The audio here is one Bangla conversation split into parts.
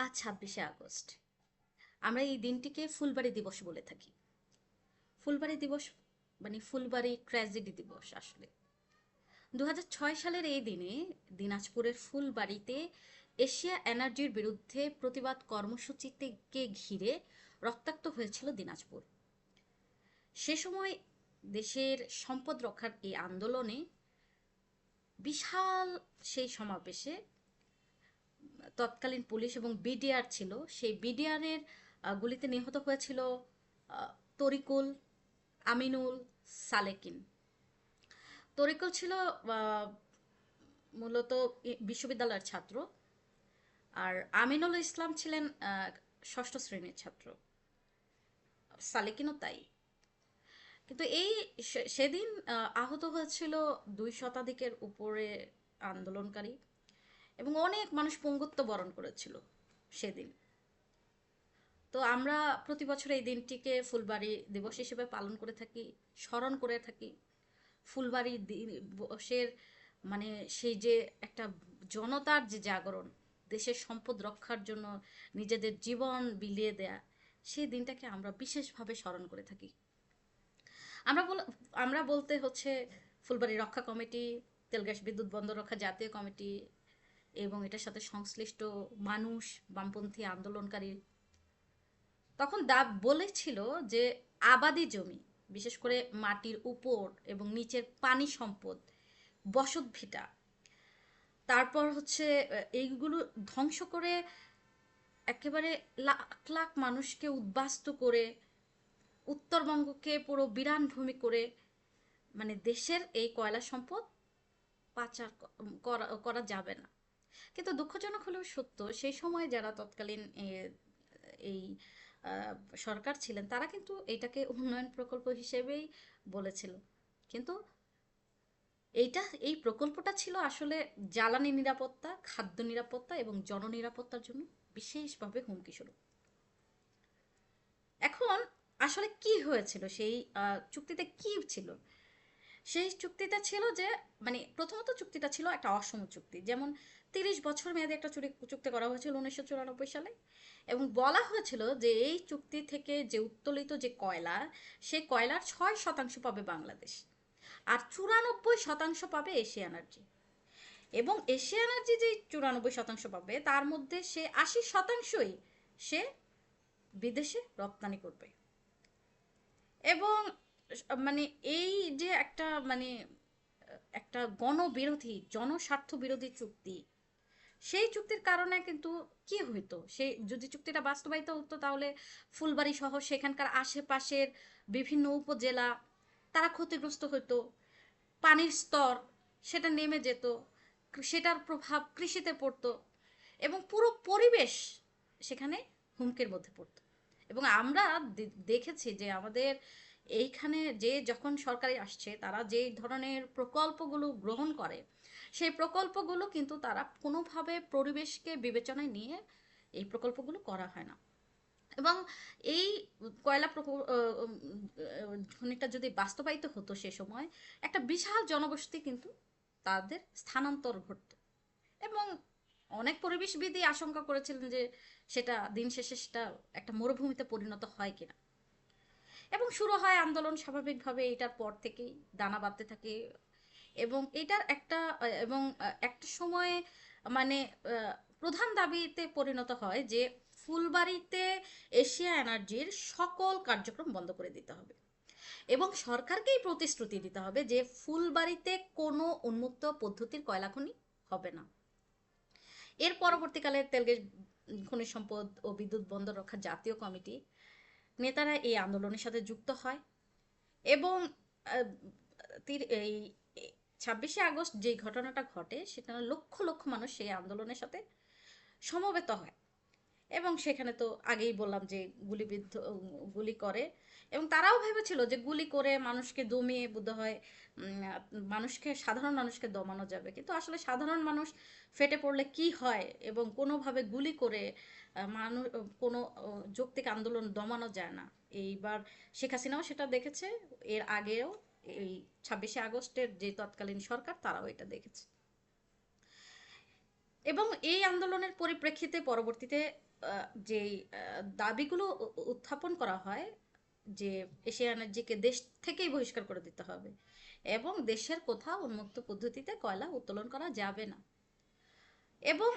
আজ ছাব্বিশে আগস্ট। আমরা এই দিনটিকে ফুলবাড়ি দিবস বলে থাকি। ফুলবাড়ি দিবস মানে ফুলবাড়ি ট্র্যাজেডি দিবস আসলে। দু হাজার ছয় সালের এই দিনে দিনাজপুরের ফুলবাড়িতে এশিয়া এনার্জির বিরুদ্ধে প্রতিবাদ কর্মসূচিতে ঘিরে রক্তাক্ত হয়েছিল দিনাজপুর। সে সময় দেশের সম্পদ রক্ষার এই আন্দোলনে বিশাল সেই সমাবেশে তৎকালীন পুলিশ এবং বিডিআর ছিল, সেই বিডিআরের গুলিতে নিহত হয়েছিল তরিকুল, আমিনুল সালেকিন। তরিকুল ছিল মূলত বিশ্ববিদ্যালয়ের ছাত্র আর আমিনুল ইসলাম ছিলেন ষষ্ঠ শ্রেণির ছাত্র। সালেকিনও তাই। কিন্তু এই সেদিন আহত হয়েছিল দুই শতাধিকের উপরে আন্দোলনকারী। এবং অনেক মানুষ পঙ্গুত্ব বরণ করেছিল সেদিন। তো আমরা প্রতি বছর এই দিনটিকে ফুলবাড়ি দিবস হিসেবে পালন করে থাকি, স্মরণ করে থাকি। ফুলবাড়ি দিবসের মানে সেই যে একটা জনতার যে জাগরণ, দেশের সম্পদ রক্ষার জন্য নিজেদের জীবন বিলিয়ে দেয়া, সেই দিনটাকে আমরা বিশেষভাবে স্মরণ করে থাকি। আমরা বল, আমরা বলতে হচ্ছে ফুলবাড়ি রক্ষা কমিটি তেলগ্যাস বিদ্যুৎ বন্দর রক্ষা জাতীয় কমিটি এবং এটার সাথে সংশ্লিষ্ট মানুষ, বামপন্থী আন্দোলনকারী তখন দা বলেছিল যে আবাদি জমি, বিশেষ করে মাটির উপর এবং নিচের পানি সম্পদ, বসত ভিটা, তারপর হচ্ছে এইগুলো ধ্বংস করে একেবারে লাখ লাখ মানুষকে উদ্বাস্ত করে, উত্তরবঙ্গকে পুরো বিরান ভূমি করে মানে দেশের এই কয়লা সম্পদ পাচার করা করা যাবে না। কিন্তু দুঃখজনক হলেও সত্য, সেই সময় যারা তৎকালীন এই সরকার ছিলেন, তারা কিন্তু এটাকে উন্নয়ন প্রকল্প হিসেবেই বলেছিল। কিন্তু এইটা, এই প্রকল্পটা ছিল আসলে জ্বালানি নিরাপত্তা, খাদ্য নিরাপত্তা এবং জননিরাপত্তার জন্য বিশেষভাবে হুমকি স্বরূপ এখন আসলে কি হয়েছিল? সেই চুক্তিতে কি ছিল? সেই চুক্তিটা ছিল যে মানে প্রথমত চুক্তিটা ছিল একটা অসম চুক্তি। যেমন তিরিশ বছর মেয়াদে একটা চুরি, চুক্তি করা হয়েছিল উনিশশো চুরানব্বই সালে। এবং বলা হয়েছিল যে এই চুক্তি থেকে যে উত্তোলিত যে কয়লা, সেই কয়লার ছয় শতাংশ পাবে বাংলাদেশ। আর চুরানব্বই শতাংশ পাবে এশিয়া এনার্জি এবং এশিয়া এনার্জি যে চুরানব্বই শতাংশ পাবে, তার মধ্যে সে আশি শতাংশই সে বিদেশে রপ্তানি করবে। এবং মানে এই যে একটা মানে একটা গণবিরোধী জনস্বার্থ বিরোধী চুক্তি সেই চুক্তির কারণে কিন্তু কি হইতো? সেই যদি চুক্তিটা বাস্তবায়িত হতো তাহলে ফুলবাড়ি সহ সেখানকার আশেপাশের বিভিন্ন উপজেলা তারা ক্ষতিগ্রস্ত হতো পানির স্তর সেটা নেমে যেত, সেটার প্রভাব কৃষিতে পড়তো এবং পুরো পরিবেশ সেখানে হুমকির মধ্যে পড়তো। এবং আমরা দেখেছি যে আমাদের এইখানে যে যখন সরকারি আসছে তারা যে ধরনের প্রকল্পগুলো গ্রহণ করে সেই প্রকল্পগুলো কিন্তু তারা কোনোভাবে পরিবেশকে বিবেচনায় নিয়ে এই প্রকল্পগুলো করা হয় না। এবং এই কয়লা প্রকল্প খনিটা যদি বাস্তবায়িত হতো সে সময়, একটা বিশাল জনগোষ্ঠী কিন্তু তাদের স্থানান্তর ঘটতো। এবং অনেক পরিবেশবিদই আশঙ্কা করেছিলেন যে সেটা দিন শেষে সেটা একটা মরুভূমিতে পরিণত হয় কিনা। এবং শুরু হয় আন্দোলন স্বাভাবিকভাবে এটার পর থেকেই, দানা বাঁধতে থাকে এবং এটার একটা, এবং একটা সময়ে মানে প্রধান দাবিতে পরিণত হয় যে ফুলবাড়িতে এশিয়া এনার্জির সকল কার্যক্রম বন্ধ করে দিতে হবে। এবং সরকারকেই প্রতিশ্রুতি দিতে হবে যে ফুলবাড়িতে কোনো উন্মুক্ত পদ্ধতির কয়লা খনি হবে না। এর পরবর্তীকালে তেলগ্যাস খনিজ সম্পদ ও বিদ্যুৎ বন্দর রক্ষা জাতীয় কমিটি নেতারা এই আন্দোলনের সাথে যুক্ত হয় এবং এই ছাব্বিশে আগস্ট যে ঘটনাটা ঘটে, সেটা লক্ষ লক্ষ মানুষ সেই আন্দোলনের সাথে সমবেত হয়। এবং সেখানে তো আগেই বললাম যে গুলিবিদ্ধ, গুলি করে। এবং তারাও ভেবেছিল যে গুলি করে মানুষকে দমিয়ে বোধ হয় মানুষকে, সাধারণ মানুষকে দমানো যাবে। কিন্তু আসলে সাধারণ মানুষ ফেটে পড়লে কি হয় এবং কোনোভাবে গুলি করে মানুষ কোনো যৌক্তিক আন্দোলন দমানো যায় না। এইবার শেখ হাসিনাও সেটা দেখেছে। এর আগেও এই ছাব্বিশে আগস্টের যে তৎকালীন সরকার, তারাও এটা দেখেছে। এবং এই আন্দোলনের পরিপ্রেক্ষিতে পরবর্তীতে যে দাবিগুলো উত্থাপন করা হয়, যে এশিয়া এনার্জিকে দেশ থেকেই বহিষ্কার করে দিতে হবে এবং দেশের কোথাও উন্মুক্ত পদ্ধতিতে কয়লা উত্তোলন করা যাবে না। এবং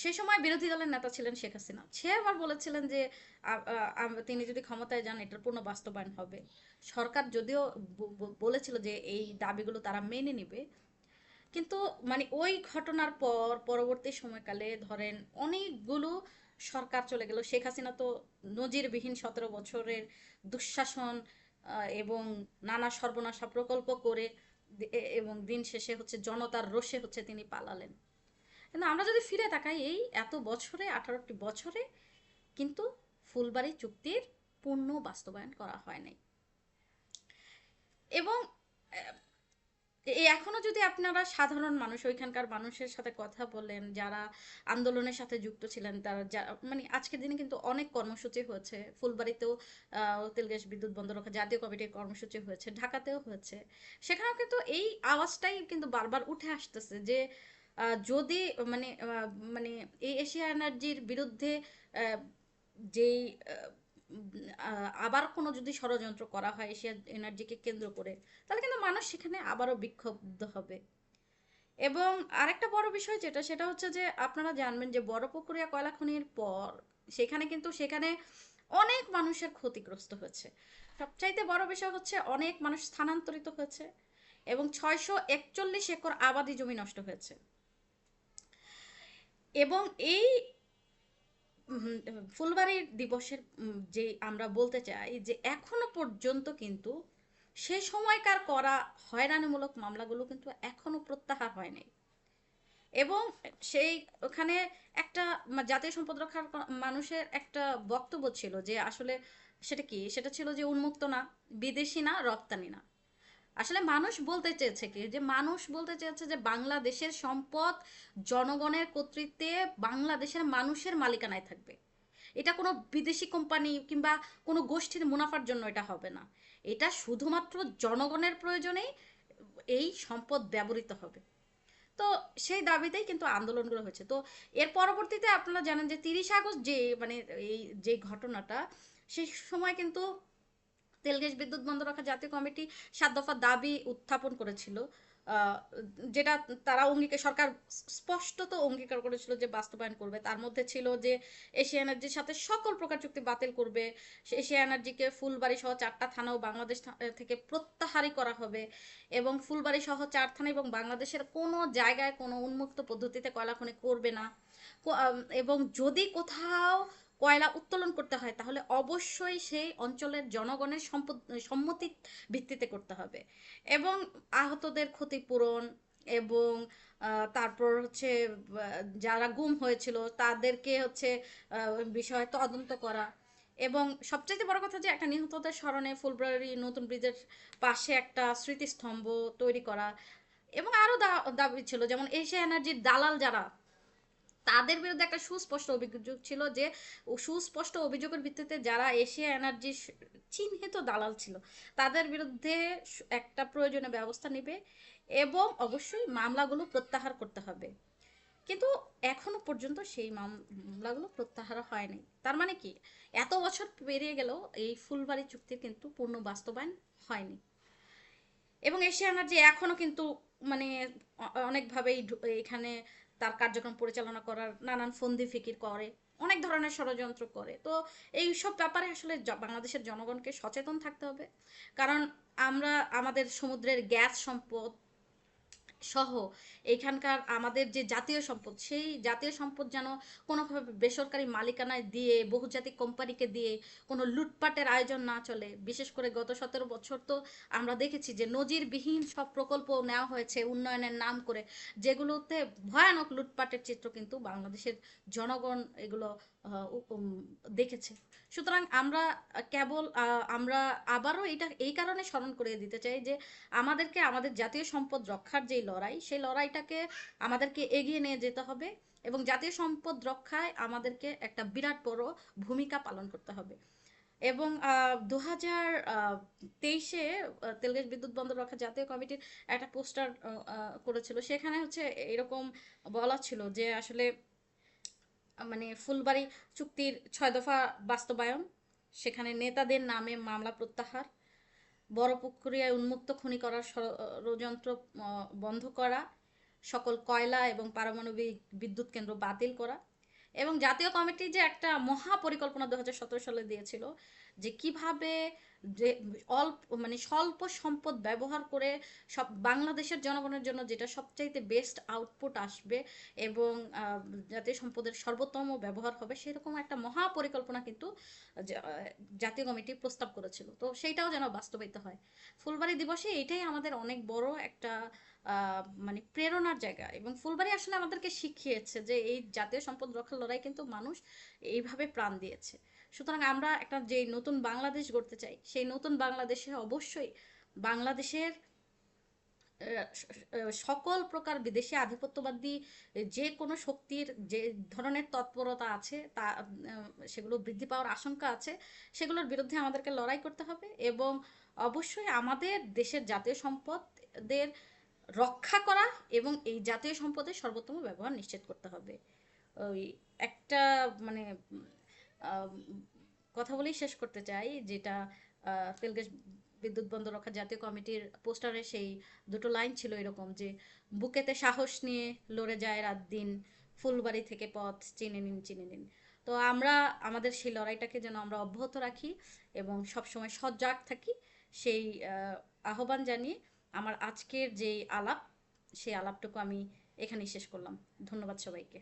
সে সময় বিরোধী দলের নেতা ছিলেন শেখ হাসিনা। সে আবার বলেছিলেন যে তিনি যদি ক্ষমতায় যান, এটার পূর্ণ বাস্তবায়ন হবে। সরকার যদিও বলেছিল যে, এই দাবিগুলো তারা মেনে নেবে। কিন্তু মানে ওই ঘটনার পর, পরবর্তী সময়কালে ধরেন অনেকগুলো সরকার চলে গেল। শেখ হাসিনা তো নজিরবিহীন সতেরো বছরের দুঃশাসন এবং নানা সর্বনাশা প্রকল্প করে এবং দিন শেষে হচ্ছে জনতার রোষে হচ্ছে তিনি পালালেন। কিন্তু আমরা যদি ফিরে তাকাই, এই এত বছরে, আঠারোটি বছরে কিন্তু ফুলবাড়ি চুক্তির পূর্ণ বাস্তবায়ন করা হয় নাই। এবং এখনও যদি আপনারা সাধারণ মানুষ, ওইখানকার মানুষের সাথে কথা বলেন, যারা আন্দোলনের সাথে যুক্ত ছিলেন, তারা মানে আজকের দিনে কিন্তু অনেক কর্মসূচি হয়েছে। ফুলবাড়িতেও তেল, গ্যাস, বিদ্যুৎ বন্ধ রাখা জাতীয় কমিটির কর্মসূচি হয়েছে, ঢাকাতেও হয়েছে। সেখানেও কিন্তু এই আওয়াজটাই কিন্তু বারবার উঠে আসতেছে যে যদি মানে মানে এই এশিয়া এনার্জির বিরুদ্ধে যেই আবার কোনো যদি ষড়যন্ত্র করা হয় এশিয়া এনার্জিকে কেন্দ্র করে, তাহলে কিন্তু মানুষ সেখানে আবারও বিক্ষুব্ধ হবে। এবং আরেকটা বড় বিষয় যেটা, সেটা হচ্ছে যে, আপনারা জানবেন যে, বড় বড়পুকুরিয়া কয়লা খনির পর, সেখানে কিন্তু সেখানে অনেক মানুষের ক্ষতিগ্রস্ত হয়েছে সবচাইতে বড় বিষয় হচ্ছে অনেক মানুষ স্থানান্তরিত হয়েছে এবং ছয়শো একচল্লিশ একর আবাদি জমি নষ্ট হয়েছে। এবং এই ফুলবাড়ির দিবসের যে আমরা বলতে চাই যে এখনও পর্যন্ত কিন্তু সে সময়কার করা হয়রানিমূলক মামলাগুলো কিন্তু এখনও প্রত্যাহার হয়নি। এবং সেই ওখানে একটা জাতীয় সম্পদ রক্ষার মানুষের একটা বক্তব্য ছিল যে আসলে সেটা কি? সেটা ছিল যে উন্মুক্ত না, বিদেশি না, রপ্তানি না। আসলে মানুষ বলতে চেয়েছে কি? যে মানুষ বলতে চেয়েছে যে বাংলাদেশের সম্পদ জনগণের কর্তৃত্বে বাংলাদেশের মানুষের মালিকানায় থাকবে। এটা কোনো বিদেশি কোম্পানি কিংবা কোনো গোষ্ঠীর মুনাফার জন্য এটা হবে না। এটা শুধুমাত্র জনগণের প্রয়োজনেই এই সম্পদ ব্যবহৃত হবে। তো সেই দাবিতেই কিন্তু আন্দোলনগুলো হয়েছে। তো এর পরবর্তীতে আপনারা জানেন যে তিরিশ আগস্ট যে মানে এই যে ঘটনাটা, সেই সময় কিন্তু তেল, গ্যাস, বিদ্যুৎ বন্ধ রাখা জাতীয় কমিটি সাত দফা দাবি উত্থাপন করেছিল। যেটা তারা অঙ্গীকার, সরকার স্পষ্টত অঙ্গীকার করেছিল যে বাস্তবায়ন করবে। তার মধ্যে ছিল যে এশিয়া এনার্জির সাথে সকল প্রকার চুক্তি বাতিল করবে। এশিয়া এনার্জিকে ফুলবাড়ি সহ চারটা থানাও বাংলাদেশ থেকে প্রত্যাহারই করা হবে এবং ফুলবাড়ি সহ চার থানা এবং বাংলাদেশের কোনো জায়গায় কোনো উন্মুক্ত পদ্ধতিতে কয়লা খনি করবে না। এবং যদি কোথাও কয়লা উত্তোলন করতে হয়, তাহলে অবশ্যই সেই অঞ্চলের জনগণের সম্পদ, সম্মতি ভিত্তিতে করতে হবে। এবং আহতদের ক্ষতিপূরণ এবং তারপর হচ্ছে যারা গুম হয়েছিল তাদেরকে হচ্ছে বিষয়ে তদন্ত করা। এবং সবচেয়ে বড় কথা যে একটা নিহতদের স্মরণে ফুলবাড়ি নতুন ব্রিজের পাশে একটা স্মৃতিস্তম্ভ তৈরি করা। এবং আরও দাবি ছিল, যেমন এশিয়া এনার্জির দালাল যারা তাদের বিরুদ্ধে একটা সুস্পষ্ট অভিযোগ ছিল যে সুস্পষ্ট অভিযোগের ভিত্তিতে যারা এশিয়া এনার্জি চিহ্নিত দালাল ছিল, তাদের বিরুদ্ধে একটা প্রয়োজনীয় ব্যবস্থা নেবে এবং অবশ্যই মামলাগুলো প্রত্যাহার করতে হবে। কিন্তু এখনও পর্যন্ত সেই মামলাগুলো প্রত্যাহার হয়নি। তার মানে কি? এত বছর পেরিয়ে গেলেও এই ফুলবাড়ি চুক্তির কিন্তু পূর্ণ বাস্তবায়ন হয়নি। এবং এশিয়া এনার্জি এখনও কিন্তু মানে অনেকভাবেই এখানে তার কার্যক্রম পরিচালনা করার নানান ফন্দি ফিকির করে, অনেক ধরনের ষড়যন্ত্র করে। তো এই সব ব্যাপারে আসলে বাংলাদেশের জনগণকে সচেতন থাকতে হবে। কারণ আমরা আমাদের সমুদ্রের গ্যাস সম্পদ সহ এখানকার আমাদের যে জাতীয় সম্পদ, সেই জাতীয় সম্পদ যেন কোনোভাবে বেসরকারি মালিকানায় দিয়ে, বহুজাতিক কোম্পানিকে দিয়ে কোনো লুটপাটের আয়োজন না চলে। বিশেষ করে গত সতেরো বছর তো আমরা দেখেছি যে নজিরবিহীন সব প্রকল্প নেওয়া হয়েছে উন্নয়নের নাম করে, যেগুলোতে ভয়ানক লুটপাটের চিত্র কিন্তু বাংলাদেশের জনগণ এগুলো দেখেছে। সুতরাং আমরা কেবল আমরা আবারও এটা, এই কারণে স্মরণ করিয়ে দিতে চাই যে আমাদেরকে, আমাদের জাতীয় সম্পদ রক্ষার যেই লড়াই, সেই লড়াইটাকে আমাদেরকে এগিয়ে নিয়ে যেতে হবে এবং জাতীয় সম্পদ রক্ষায় আমাদেরকে একটা বিরাট বড় ভূমিকা পালন করতে হবে। এবং দু হাজার তেইশে তেলগ্যাস বিদ্যুৎ বন্দর রক্ষা জাতীয় কমিটির একটা পোস্টার করেছিল। সেখানে হচ্ছে এরকম বলা ছিল যে আসলে মানে ফুলবাড়ি চুক্তির ছয় দফা বাস্তবায়ন, সেখানে নেতাদের নামে মামলা প্রত্যাহার, বড় প্রক্রিয়ায় উন্মুক্ত খনি করার ষড়যন্ত্র বন্ধ করা, সকল কয়লা এবং পারমাণবিক বিদ্যুৎ কেন্দ্র বাতিল করা এবং জাতীয় কমিটি যে একটা মহা পরিকল্পনা দু হাজার সতেরো সালে দিয়েছিল যে কীভাবে যে অল্প মানে স্বল্প সম্পদ ব্যবহার করে সব বাংলাদেশের জনগণের জন্য যেটা সবচাইতে বেস্ট আউটপুট আসবে এবং জাতীয় সম্পদের সর্বোত্তম ব্যবহার হবে সেরকম একটা মহা পরিকল্পনা কিন্তু জাতীয় কমিটি প্রস্তাব করেছিল। তো সেইটাও যেন বাস্তবায়িত হয়। ফুলবাড়ি দিবসে এটাই আমাদের অনেক বড় একটা মানে প্রেরণার জায়গা এবং ফুলবাড়ি আসলে আমাদেরকে শিখিয়েছে যে এই জাতীয় সম্পদ রক্ষার লড়াই কিন্তু মানুষ এইভাবে প্রাণ দিয়েছে। সুতরাং আমরা একটা যে নতুন বাংলাদেশ গড়তে চাই, সেই নতুন বাংলাদেশে অবশ্যই বাংলাদেশের সকল প্রকার বিদেশি আধিপত্যবাদী যে কোনো শক্তির যে ধরনের তৎপরতা আছে, তা সেগুলো বৃদ্ধি পাওয়ার আশঙ্কা আছে, সেগুলোর বিরুদ্ধে আমাদেরকে লড়াই করতে হবে এবং অবশ্যই আমাদের দেশের জাতীয় সম্পদের রক্ষা করা এবং এই জাতীয় সম্পদের সর্বোত্তম ব্যবহার নিশ্চিত করতে হবে। ওই একটা মানে কথা বলেই শেষ করতে চাই, যেটা তেলগ্যাস বিদ্যুৎ বন্ধ রক্ষা জাতীয় কমিটির পোস্টারে সেই দুটো লাইন ছিল এরকম যে, বুকেতে সাহস নিয়ে লড়ে যায় রাত দিন, ফুলবাড়ি থেকে পথ চিনে নিন চিনে নিন। তো আমরা, আমাদের সেই লড়াইটাকে যেন আমরা অব্যাহত রাখি এবং সবসময় সজাগ থাকি, সেই আহ্বান জানিয়ে আমার আজকের যেই আলাপ, সেই আলাপটুকু আমি এখানেই শেষ করলাম। ধন্যবাদ সবাইকে।